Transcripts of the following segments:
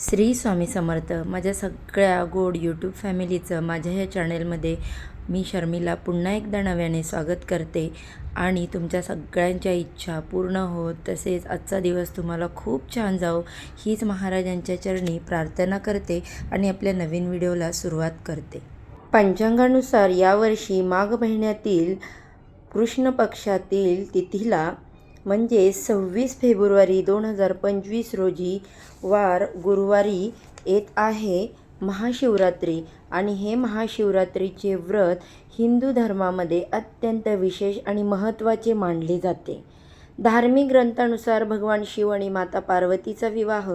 श्री स्वामी समर्थ. माझ्या सगळ्या गोड यूट्यूब फॅमिलीचं माझ्या ह्या चॅनेलमध्ये मी शर्मिला पुन्हा एकदा नव्याने स्वागत करते. आणि तुमच्या सगळ्यांच्या इच्छा पूर्ण होत तसेच आजचा दिवस तुम्हाला खूप छान जाओ हीच महाराजांच्या चरणी प्रार्थना करते आणि आपल्या नवीन व्हिडिओला सुरुवात करते. पंचांगानुसार यावर्षी माघ महिन्यातील कृष्ण पक्षातील तिथीला म्हणजे सव्वीस फेब्रुवारी दोन हजार पंचवीस रोजी वार गुरुवारी येत आहे महाशिवरात्री. आणि हे महाशिवरात्रीचे व्रत हिंदू धर्मामध्ये अत्यंत विशेष आणि महत्त्वाचे मानले जाते. धार्मिक ग्रंथानुसार भगवान शिव आणि माता पार्वतीचा विवाह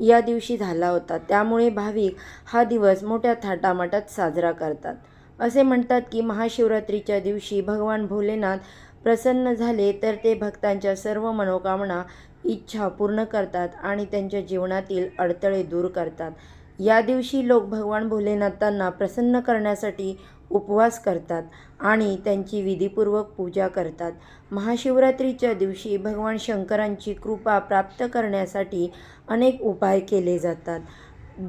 या दिवशी झाला होता. त्यामुळे भाविक हा दिवस मोठ्या थाटामाटात साजरा करतात. असे म्हणतात की महाशिवरात्रीच्या दिवशी भगवान भोलेनाथ प्रसन्न झाले तर ते भक्तांच्या सर्व मनोकामना इच्छा पूर्ण करतात आणि त्यांच्या जीवनातील अडथळे दूर करतात. या दिवशी लोक भगवान भोलेनाथांना प्रसन्न करण्यासाठी उपवास करतात आणि त्यांची विधीपूर्वक पूजा करतात. महाशिवरात्रीच्या दिवशी भगवान शंकरांची कृपा प्राप्त करण्यासाठी अनेक उपाय केले जातात.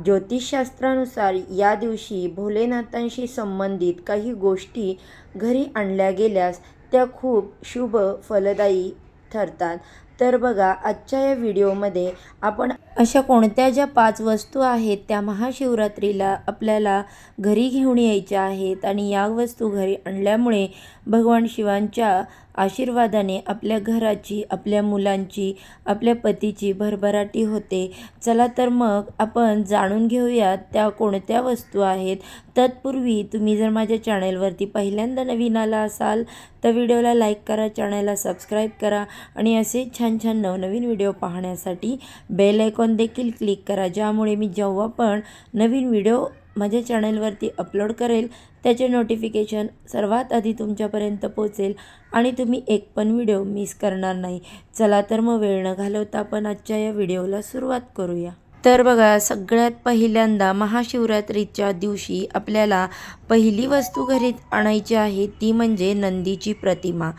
ज्योतिषशास्त्रानुसार या दिवशी भोलेनाथांशी संबंधित काही गोष्टी घरी आणल्या गेल्यास त्या खूप शुभ फलदायी ठरतात. तर बघा आजच्या या व्हिडिओमध्ये आपण अशा कोणत्या ज्या पाच वस्तू आहेत त्या महाशिवरात्रीला आपल्याला घरी घेऊन यायच्या आहेत आणि या वस्तू घरी आणल्यामुळे भगवान शिवांच्या आशीर्वादाने आपल्या घराची आपल्या मुलांची आपल्या पतीची भरभराटी होते. चला तर मग आपण जाणून घेऊयात त्या कोणत्या वस्तू आहेत. तत्पूर्वी तुम्ही जर माझ्या चॅनेलवरती पहिल्यांदा नवीन आला असाल तर व्हिडिओला लाईक करा चॅनलला सबस्क्राईब करा आणि असे छान छान नवनवीन व्हिडिओ पाहण्यासाठी बेल आयकॉन देखील क्लिक करा ज्यामुळे मी जेव्हा पण नवीन व्हिडिओ माझ्या चॅनलवरती अपलोड करेल. त्याचे नोटिफिकेशन सर्वात आधी तुमच्यापर्यंत पोचेल आणि तुम्ही एक पण व्हिडिओ मिस करणार नाही. चला तर मग वेळ न घालवता आपण आजच्या या व्हिडिओला सुरुवात करूया. तर बघा सगळ्यात पहिल्यांदा महाशिवरात्रीच्या दिवशी आपल्याला पहिली वस्तू घरी आणायची आहे ती म्हणजे नंदीची प्रतिमा.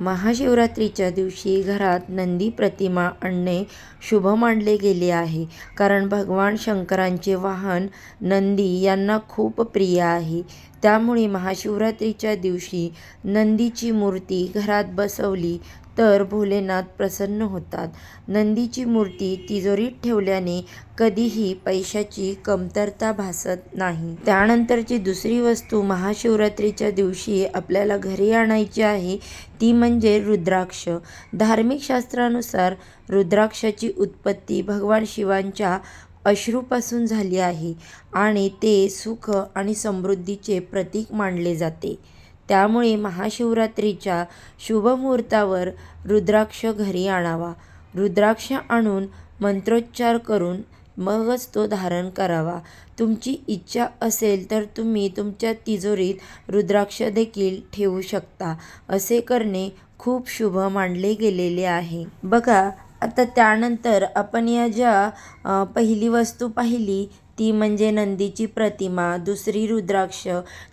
महाशिवरात्रीच्या दिवशी घरात नंदी प्रतिमा आणणे शुभ मानले गेले आहे. कारण भगवान शंकरांचे वाहन नंदी यांना खूप प्रिय आहे. त्यामुळे महाशिवरात्रीच्या दिवशी नंदीची मूर्ती घरात बसवली तर भोलेनाथ प्रसन्न होतात. नंदीची मूर्ती तिजोरीत ठेवल्याने कधीही पैशाची कमतरता भासत नाही. त्यानंतरची दुसरी वस्तू महाशिवरात्रीच्या दिवशी आपल्याला घरी आणायची आहे ती म्हणजे रुद्राक्ष. धार्मिक शास्त्रानुसार रुद्राक्षाची उत्पत्ती भगवान शिवांच्या अश्रूपासून झाली आहे आणि ते सुख आणि समृद्धीचे प्रतीक मानले जाते. त्यामुळे महाशिवरात्रीच्या शुभमुहूर्तावर रुद्राक्ष घरी आणावा. रुद्राक्ष आणून मंत्रोच्चार करून मगच तो धारण करावा. तुमची इच्छा असेल तर तुम्ही तुमच्या तिजोरीत रुद्राक्ष देखील ठेवू शकता. असे करणे खूप शुभ मानले गेलेले आहे. बघा आता त्यानंतर आपण या ज्या पहिली वस्तू पाहिली ती म्हणजे नंदीची प्रतिमा दुसरी रुद्राक्ष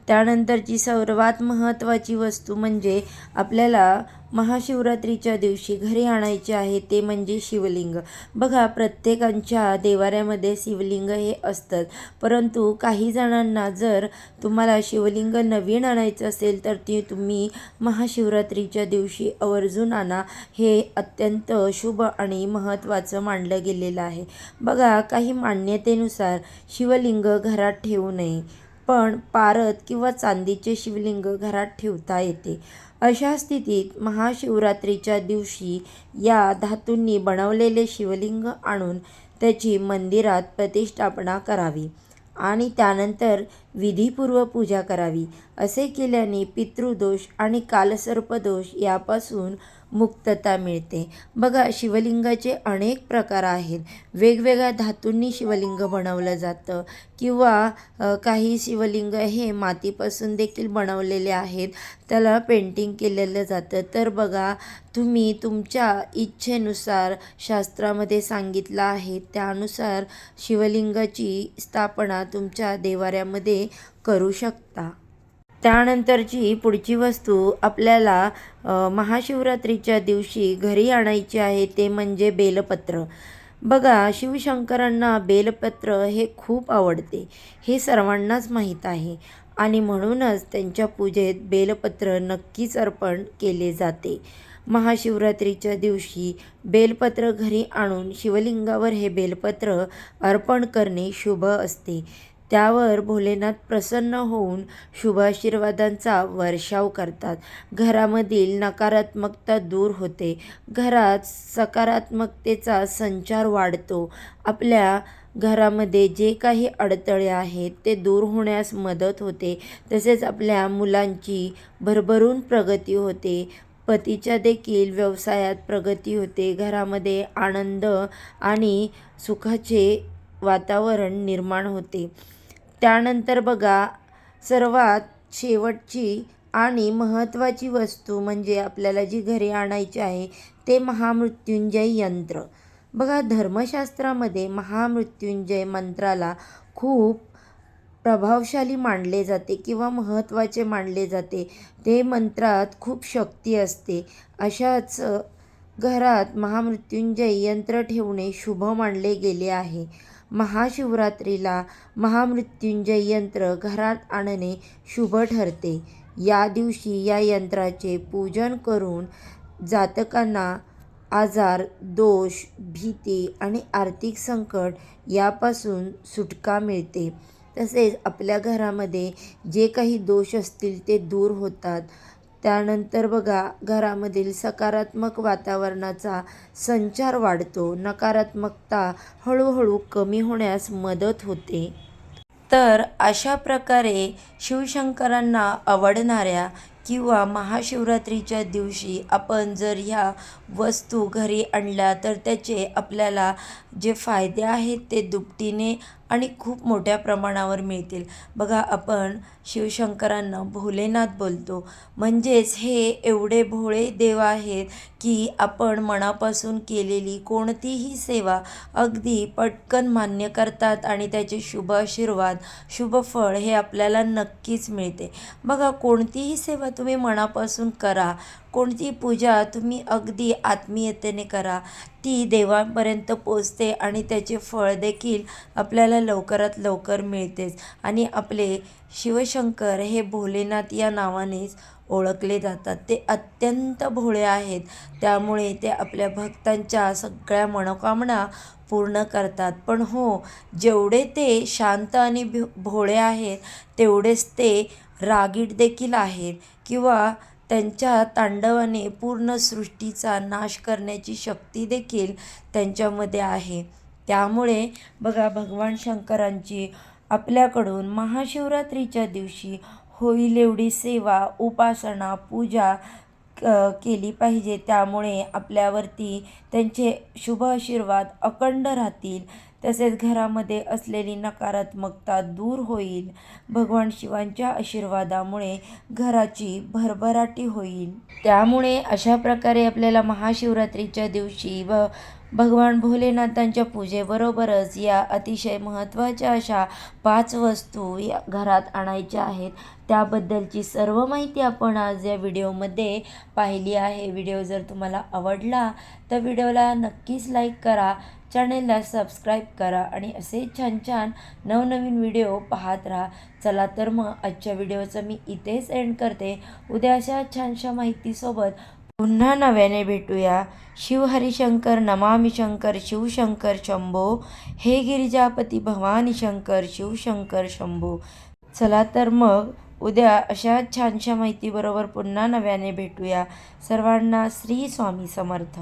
त्यानंतरची सर्वात महत्त्वाची वस्तू म्हणजे आपल्याला महाशिवरात्रीच्या दिवशी घरी आणायचे आहे ते म्हणजे शिवलिंग. बघा प्रत्येकांच्या देवाऱ्यामध्ये शिवलिंग हे असतं परंतु काही जणांना जर तुम्हाला शिवलिंग नवीन आणायचं असेल तर ते तुम्ही महाशिवरात्रीच्या दिवशी आवर्जून आणा. हे अत्यंत शुभ आणि महत्त्वाचं मानलं गेलेलं आहे. बघा काही मान्यतेनुसार शिवलिंग घरात ठेवू नये. पण पारद किंवा चांदीचे शिवलिंग घरात ठेवता येते. अशा स्थितीत महाशिवरात्रीच्या दिवशी या धातूंनी बनवलेले शिवलिंग आणून त्याची मंदिरात प्रतिष्ठापना करावी आणि त्यानंतर विधीपूर्व पूजा करावी. असे केल्याने पितृदोष आणि कालसर्पदोष यापासून मुक्तता मिळते. बघा शिवलिंगाचे अनेक प्रकार आहेत. वेगवेगळ्या धातूंनी शिवलिंग बनवलं जातं. किंवा काही शिवलिंग हे मातीपासून देखील बनवलेले आहेत. त्याला पेंटिंग केलेलं जातं. तर बघा तुम्ही तुमच्या इच्छेनुसार शास्त्रामध्ये सांगितलं आहे. त्यानुसार शिवलिंगाची स्थापना तुमच्या देवाऱ्यामध्ये करू शकता. त्यानंतरची पुढची वस्तू आपल्याला महाशिवरात्रीच्या दिवशी घरी आणायची आहे ते म्हणजे बेलपत्र. बघा शिवशंकरांना बेलपत्र हे खूप आवडते हे सर्वांनाच माहीत आहे आणि म्हणूनच त्यांच्या पूजेत बेलपत्र नक्कीच अर्पण केले जाते. महाशिवरात्रीच्या दिवशी बेलपत्र घरी आणून शिवलिंगावर हे बेलपत्र अर्पण करणे शुभ असते. त्यावर भोलेनाथ प्रसन्न होऊन शुभाशीर्वादांचा वर्षाव करतात. घरामधील नकारात्मकता दूर होते. घरात सकारात्मकतेचा संचार वाढतो. आपल्या घरामध्ये जे काही अडथळे आहेत ते दूर होण्यास मदत होते. तसेच आपल्या मुलांची भरभरून प्रगती होते. पतीच्या देखील व्यवसायात प्रगती होते. घरामध्ये आनंद आणि सुखाचे वातावरण निर्माण होते. त्यानंतर बघा सर्वात शेवटची आणि महत्त्वाची वस्तू म्हणजे आपल्याला जी घरी आणायची आहे ते महामृत्युंजय यंत्र. बघा धर्मशास्त्रामध्ये महामृत्युंजय मंत्राला खूप प्रभावशाली मानले जाते किंवा महत्त्वाचे मानले जाते. ते मंत्रात खूप शक्ती असते. अशाच घरात महामृत्युंजय यंत्र ठेवणे शुभ मानले गेले आहे. महाशिवरात्रीला महामृत्युंजय यंत्र घरात आणणे शुभ ठरते. या दिवशी या यंत्राचे पूजन करून जातकांना आजार दोष भीती आणि आर्थिक संकट यापासून सुटका मिळते. तसेच आपल्या घरामध्ये जे काही दोष असतील ते दूर होतात. त्यानंतर बघा घरामधील सकारात्मक वातावरणाचा संचार वाढतो. नकारात्मकता हळूहळू कमी होण्यास मदत होते. तर अशा प्रकारे शिवशंकरांना आवडणाऱ्या किंवा महाशिवरात्रीच्या दिवशी आपण जर ह्या वस्तू घरी आणल्या तर त्याचे आपल्याला जे फायदे आहेत ते दुपटीने आणि खूप मोठ्या प्रमाणावर मिळतील. बघा आपण शिवशंकरांना भोलेनाथ बोलतो. म्हणजेच हे एवढे भोळे देव आहेत की आपण मनापासून केलेली कोणतीही सेवा अगदी पटकन मान्य करतात आणि त्याचे शुभ आशीर्वाद शुभ फळ हे आपल्याला नक्कीच मिळते. बघा कोणतीही सेवा तुम्ही मनापासून करा कोणती पूजा तुम्ही अगदी आत्मीयतेने करा. ती देवांपर्यंत पोचते आणि त्याचे फळ देखील आपल्याला लवकरात लवकर मिळतेच. आणि आपले शिवशंकर हे भोलेनाथ या नावानेच ओळखले जातात. ते अत्यंत भोळे आहेत. त्यामुळे ते आपल्या भक्तांच्या सगळ्या मनोकामना पूर्ण करतात. पण हो जेवढे ते शांत आणि भो भोळे आहेत तेवढेच ते रागीट देखील आहेत. किंवा त्यांच्या तांडवाने पूर्ण सृष्टीचा नाश करण्याची शक्ती देखील त्यांच्यामध्ये आहे. त्यामुळे बघा भगवान शंकरांची आपल्याकडून महाशिवरात्रीच्या दिवशी होईल एवढी सेवा उपासना पूजा केली पाहिजे. त्यामुळे आपल्यावरती त्यांचे शुभ आशीर्वाद अखंड राहतील. तसेच घरामध्ये असलेली नकारात्मकता दूर होईल. भगवान शिवांच्या आशीर्वादामुळे घराची भरभराटी होईल. त्यामुळे अशा प्रकारे आपल्याला महाशिवरात्रीच्या दिवशी व भगवान भोलेनाथांच्या पूजेबरोबरच या अतिशय महत्त्वाच्या अशा पाच वस्तू या घरात आणायच्या आहेत. त्याबद्दलची सर्व माहिती आपण आज या व्हिडिओमध्ये पाहिली आहे. व्हिडिओ जर तुम्हाला आवडला तर व्हिडिओला नक्कीच लाईक करा चॅनेलला सबस्क्राईब करा आणि असे छान छान नवनवीन व्हिडिओ पाहत राहा. चला तर मग आजच्या व्हिडिओचं मी इथेच एंड करते. उद्या अशा छानशा माहितीसोबत पुन्हा नव्याने भेटूया. शिवहरिशंकर नमामि शंकर शिवशंकर शंभो. हे गिरिजापती भवानी शंकर शिवशंकर शंभो. चला तर मग उद्या अशा छानशा माहितीबरोबर पुन्हा नव्याने भेटूया. सर्वांना श्री स्वामी समर्थ.